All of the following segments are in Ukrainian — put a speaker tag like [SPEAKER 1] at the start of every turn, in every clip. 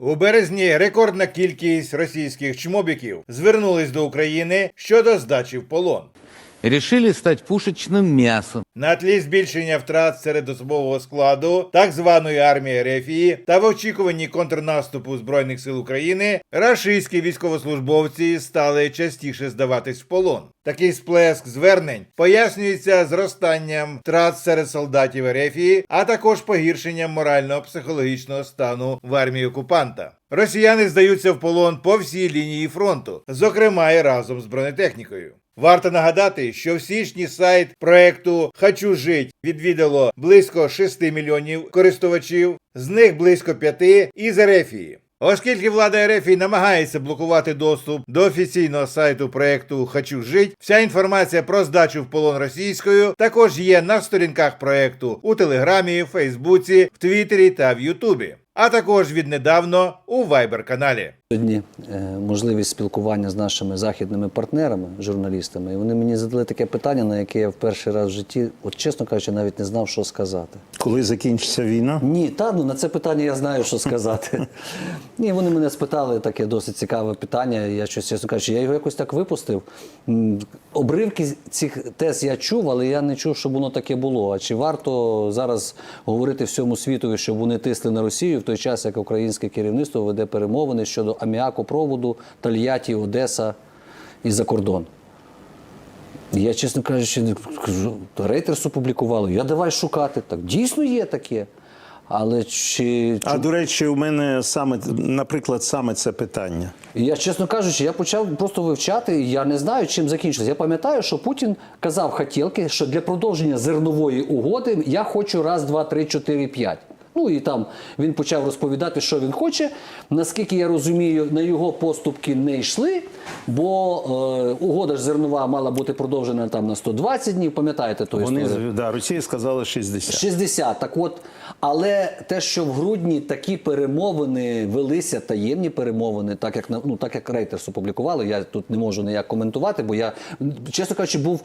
[SPEAKER 1] У березні рекордна кількість російських чмобіків звернулись до України щодо здачі в полон.
[SPEAKER 2] Решили стать пушечным мясом.
[SPEAKER 1] На тлі збільшення втрат серед особового складу так званої армії Рефії та в очікуванні контрнаступу збройних сил України рашистські військовослужбовці стали частіше здаватись в полон. Такий сплеск звернень пояснюється зростанням втрат серед солдатів Рефії, а також погіршенням морально-психологічного стану в армії окупанта. Росіяни здаються в полон по всій лінії фронту, зокрема і разом з бронетехнікою. Варто нагадати, що в січні сайт проекту Хочу жить відвідало близько 6 мільйонів користувачів, з них близько 5 із Ерефії. Оскільки влада Ерефії намагається блокувати доступ до офіційного сайту проекту Хочу жить, вся інформація про здачу в полон російською також є на сторінках проекту у Телеграмі, Фейсбуці, в Твіттері та в Ютубі, а також віднедавно у Вайбер каналі.
[SPEAKER 3] Сьогодні е, можливість спілкування з нашими західними партнерами, журналістами, і вони мені задали таке питання, на яке я в перший раз в житті, от чесно кажучи, навіть не знав, що сказати.
[SPEAKER 4] Коли закінчиться війна?
[SPEAKER 3] Ні, та ну на це питання я знаю, що сказати. Ні, вони мене спитали таке досить цікаве питання. Я щось чесно кажучи, я його якось так випустив. Обривки цих тез я чув, але я не чув, щоб воно таке було. А чи варто зараз говорити всьому світові, щоб вони тисли на Росію в той час, як українське керівництво веде перемовини щодо аміакопроводу Тольятті, Одеса і за кордон? Я, чесно кажучи, Рейтерс опублікували. Я давай шукати. Так дійсно є таке. Але чи,
[SPEAKER 4] А до речі, у мене саме, наприклад, саме це питання.
[SPEAKER 3] я, чесно кажучи, я почав просто вивчати. Я не знаю, чим закінчилось. Я пам'ятаю, що Путін казав хотілки, що для продовження зернової угоди я хочу раз, два, три, чотири, п'ять. Ну і там він почав розповідати, що він хоче. Наскільки я розумію, на його поступки не йшли, бо е, угода ж зернова мала бути продовжена там на 120 днів. Пам'ятаєте ту
[SPEAKER 4] Вони
[SPEAKER 3] історію?
[SPEAKER 4] да, Росія сказала 60.
[SPEAKER 3] 60. Так от, але те, що в грудні такі перемовини велися, таємні перемовини, так як ну так як Рейтерс опублікували, я тут не можу ніяк коментувати, бо я, чесно кажучи, був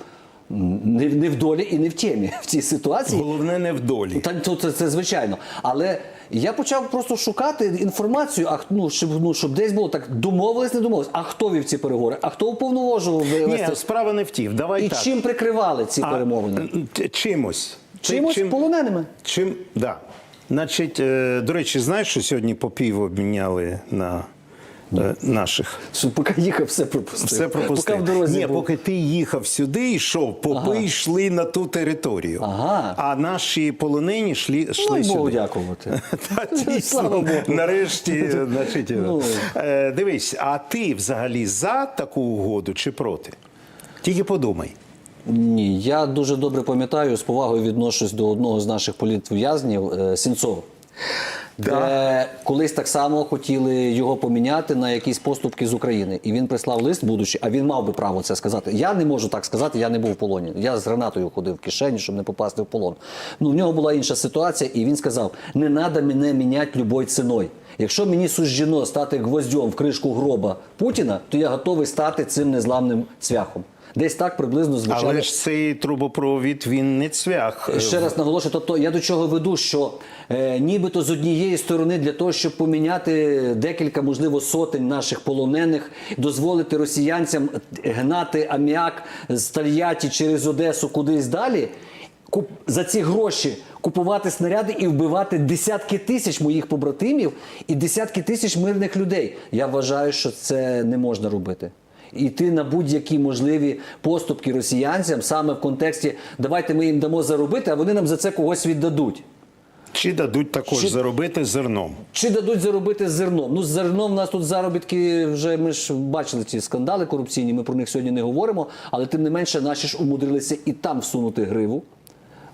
[SPEAKER 3] не, не в долі і не в темі в цій ситуації.
[SPEAKER 4] Головне не в долі.
[SPEAKER 3] Та то це, це звичайно. Але я почав просто шукати інформацію, а ну, щоб, ну, щоб десь було так домовились, не домовились. А хто вів ці переговори? А хто уповноважував
[SPEAKER 4] Ні, справа не в тім. Давай
[SPEAKER 3] І
[SPEAKER 4] так.
[SPEAKER 3] чим прикривали ці
[SPEAKER 4] А,
[SPEAKER 3] перемовини?
[SPEAKER 4] Чимось.
[SPEAKER 3] Чимось полоненими.
[SPEAKER 4] Чим, да. Значить, е, до речі, знаєш, що сьогодні попів обміняли на наших?
[SPEAKER 3] Що поки їхав, все пропустив.
[SPEAKER 4] Все пропустив.
[SPEAKER 3] Поки в дорозі
[SPEAKER 4] Ні,
[SPEAKER 3] був.
[SPEAKER 4] поки ти їхав сюди, йшов, попи
[SPEAKER 3] Ага.
[SPEAKER 4] йшли на ту територію.
[SPEAKER 3] Ага.
[SPEAKER 4] А наші полонені йшли, йшли
[SPEAKER 3] Ну,
[SPEAKER 4] сюди.
[SPEAKER 3] Богу дякувати.
[SPEAKER 4] Та,
[SPEAKER 3] Слава Богу.
[SPEAKER 4] нарешті, значить,
[SPEAKER 3] Ну.
[SPEAKER 4] е, дивись, а ти взагалі за таку угоду чи проти? Тільки подумай.
[SPEAKER 3] Ні, я дуже добре пам'ятаю, з повагою відношусь до одного з наших політв'язнів е, Сінцова. Де колись так само хотіли його поміняти на якісь поступки з України. І він прислав лист, будучи, а він мав би право це сказати. Я не можу так сказати, я не був в полоні. Я з гранатою ходив в кишені, щоб не попасти в полон. Ну, в нього була інша ситуація, і він сказав: не треба мене міняти любою ціною. Якщо мені суждено стати гвоздем в кришку гроба Путіна, то я готовий стати цим незламним цвяхом. Десь так приблизно звучало.
[SPEAKER 4] Але ж цей трубопровід він не цвях.
[SPEAKER 3] Ще раз наголошую, тобто я до чого веду, що е, нібито з однієї сторони для того, щоб поміняти декілька, можливо, сотень наших полонених, дозволити росіянцям гнати аміак з Тольятті через Одесу кудись далі. куп- За ці гроші купувати снаряди і вбивати десятки тисяч моїх побратимів і десятки тисяч мирних людей. Я вважаю, що це не можна робити. Іти на будь-які можливі поступки росіянцям саме в контексті давайте ми їм дамо заробити, а вони нам за це когось віддадуть.
[SPEAKER 4] Чи дадуть також
[SPEAKER 3] Чи-
[SPEAKER 4] заробити зерном?
[SPEAKER 3] Чи дадуть заробити зерном? Ну, з зерном в нас тут заробітки вже ми ж бачили ці скандали корупційні. Ми про них сьогодні не говоримо, але тим не менше, наші ж умудрилися і там всунути гриву,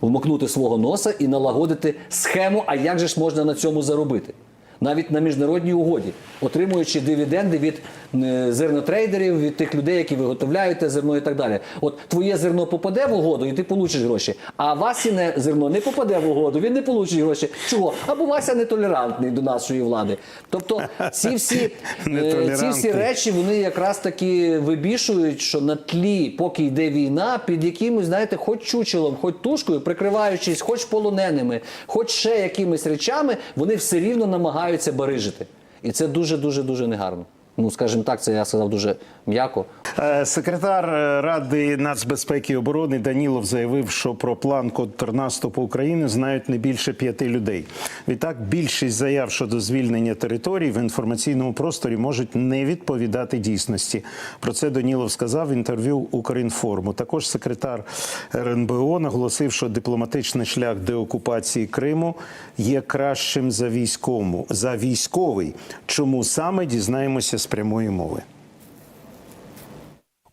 [SPEAKER 3] вмокнути свого носа і налагодити схему. А як же ж можна на цьому заробити? Навіть на міжнародній угоді, отримуючи дивіденди від е, зернотрейдерів, від тих людей, які виготовляють те зерно і так далі. От твоє зерно попаде в угоду, і ти получиш гроші. А Васіне зерно не попаде в угоду, він не получить гроші. Чого? Або Вася нетолерантний до нашої влади. Тобто ці всі, е, ці всі речі вони якраз таки вибішують, що на тлі, поки йде війна, під якимось, знаєте, хоч чучелом, хоч тушкою, прикриваючись, хоч полоненими, хоч ще якимись речами, вони все рівно намагаються барижити. І це дуже дуже дуже негарно. Ну, скажімо так, це я сказав дуже м'яко.
[SPEAKER 4] Е, Секретар е, Ради нацбезпеки і оборони Данілов заявив, що про план контрнаступу України знають не більше п'яти людей. Відтак, більшість заяв щодо звільнення територій в інформаційному просторі можуть не відповідати дійсності. Про це Данілов сказав в інтерв'ю Укрінформу. Також секретар РНБО наголосив, що дипломатичний шлях деокупації Криму є кращим за військовому за військовий. Чому саме дізнаємося з прямої мови?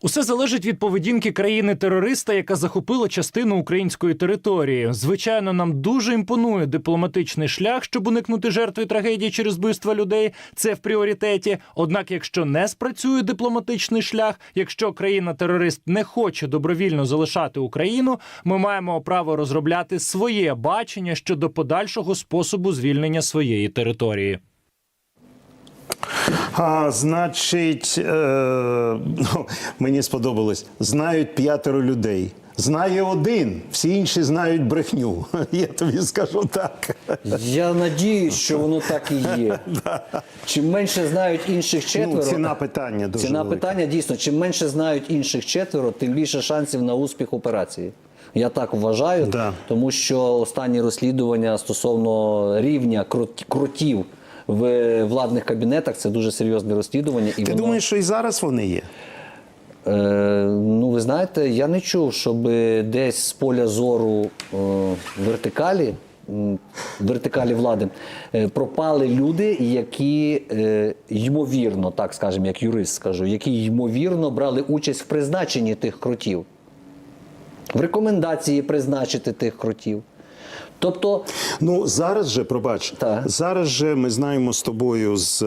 [SPEAKER 5] Усе залежить від поведінки країни-терориста, яка захопила частину української території. Звичайно, нам дуже імпонує дипломатичний шлях, щоб уникнути жертви трагедії через вбивства людей. Це в пріоритеті. Однак, якщо не спрацює дипломатичний шлях, якщо країна-терорист не хоче добровільно залишати Україну, ми маємо право розробляти своє бачення щодо подальшого способу звільнення своєї території.
[SPEAKER 4] А, значить, е, ну, мені сподобалось. Знають п'ятеро людей. Знає один, всі інші знають брехню. Я тобі скажу так.
[SPEAKER 3] Я надіюсь, що воно так і є. Чим менше знають інших четверо,
[SPEAKER 4] Ну, ціна питання дуже
[SPEAKER 3] ціна
[SPEAKER 4] велика.
[SPEAKER 3] питання дійсно, чим менше знають інших четверо, тим більше шансів на успіх операції. Я так вважаю,
[SPEAKER 4] Да.
[SPEAKER 3] тому що останні розслідування стосовно рівня крот- кротів в владних кабінетах це дуже серйозне розслідування. І
[SPEAKER 4] Ти
[SPEAKER 3] воно...
[SPEAKER 4] думаєш, що і зараз вони є?
[SPEAKER 3] Е, ну, ви знаєте, я не чув, щоб десь з поля зору е, вертикалі, вертикалі влади е, пропали люди, які е, ймовірно, так скажемо, як юрист скажу, які ймовірно брали участь в призначенні тих кротів, в рекомендації призначити тих кротів. Тобто,
[SPEAKER 4] Ну зараз же, пробач,
[SPEAKER 3] Так.
[SPEAKER 4] зараз же ми знаємо з тобою з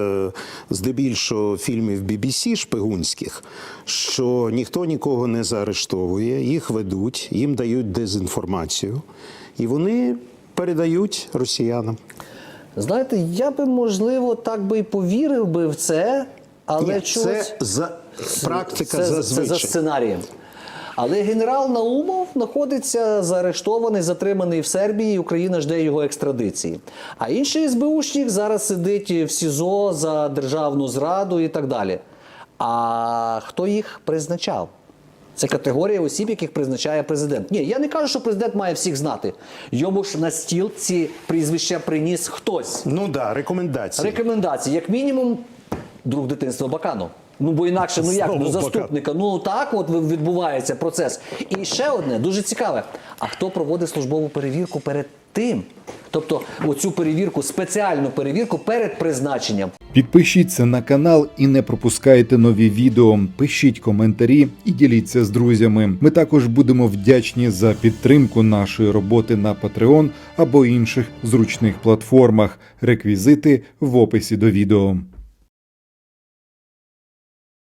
[SPEAKER 4] здебільшого фільмів BBC шпигунських, що ніхто нікого не заарештовує, їх ведуть, їм дають дезінформацію, і вони передають росіянам.
[SPEAKER 3] знаєте, я би можливо так би і повірив би в це, але
[SPEAKER 4] Ні,
[SPEAKER 3] чогось...
[SPEAKER 4] це за практика
[SPEAKER 3] це,
[SPEAKER 4] зазвичай.
[SPEAKER 3] Це за сценарієм. Але генерал Наумов знаходиться заарештований, затриманий в Сербії. і Україна жде його екстрадиції. А інший СБУшник зараз сидить в СІЗО за державну зраду і так далі. А хто їх призначав? Це категорія осіб, яких призначає президент. Ні, я не кажу, що президент має всіх знати. Йому ж на стіл ці прізвища приніс хтось.
[SPEAKER 4] Ну так, да, рекомендації.
[SPEAKER 3] Рекомендації, як мінімум, друг дитинства Бакану. Ну бо інакше, ну як ну, заступника. Ну так от відбувається процес. І ще одне дуже цікаве. А хто проводить службову перевірку перед тим? Тобто, оцю перевірку, спеціальну перевірку перед призначенням.
[SPEAKER 6] Підпишіться на канал і не пропускайте нові відео. Пишіть коментарі і діліться з друзями. Ми також будемо вдячні за підтримку нашої роботи на Patreon або інших зручних платформах. Реквізити в описі до відео.